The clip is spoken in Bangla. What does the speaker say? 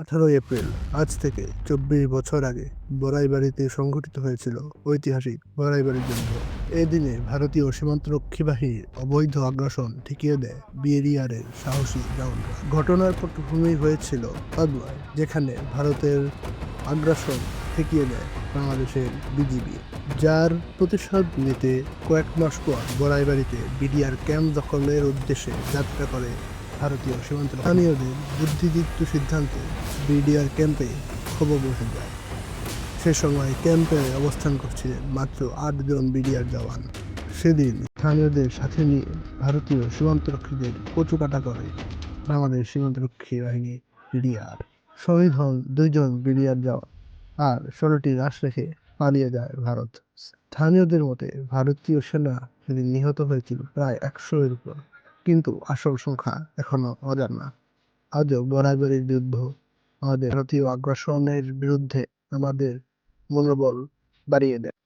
আঠারোই এপ্রিল, আজ থেকে চব্বিশ বছর আগে বড়াইবাড়িতে সংঘটিত হয়েছিল ঐতিহাসিক বড়াইবাড়ি যুদ্ধ। এই দিনে ভারতীয় সীমান্তরক্ষী বাহিনীর অবৈধ আগ্রাসন ঠেকিয়ে দেয় বিএরিয়ারের সাহসী জওয়ানরা। ঘটনার পটভূমি হয়েছিল পাদুয়ায় যেখানে ভারতের আগ্রাসন ঠেকিয়ে দেয় বাংলাদেশের বিজিবি, যার প্রতিশোধ নিতে কয়েক মাস পর বড়াইবাড়িতে বিডিআর ক্যাম্প দখলের উদ্দেশ্যে যাত্রা করে ভারতীয় সীমান্ত স্থানীয়দের বুদ্ধিদীপ্ত সিদ্ধান্তে বিডিআর ক্যাম্পে খবর বসে যায়। সে সময় ক্যাম্পে অবস্থান করছিলেন মাত্র আটজন বিডিআর জওয়ান। সেদিন স্থানীয়দের সাথে নিয়ে ভারতীয় সীমান্তরক্ষীদের কচুকাটা করে বাংলাদেশ সীমান্তরক্ষী বাহিনী বিডিআর। শহীদ হন দুইজন বিডিআর জওয়ান আর ষোলোটি লাশ রেখে পালিয়ে যায় ভারত। স্থানীয়দের মতে ভারতীয় সেনা সেদিন নিহত হয়েছিল প্রায় একশো এর উপর। কিন্তু আসল সংখ্যা এখনও অজানা। আজও বরাবরের যুদ্ধ আমাদের ভারতীয় আগ্রাসনের বিরুদ্ধে আমাদের মনোবল বাড়িয়ে দেয়।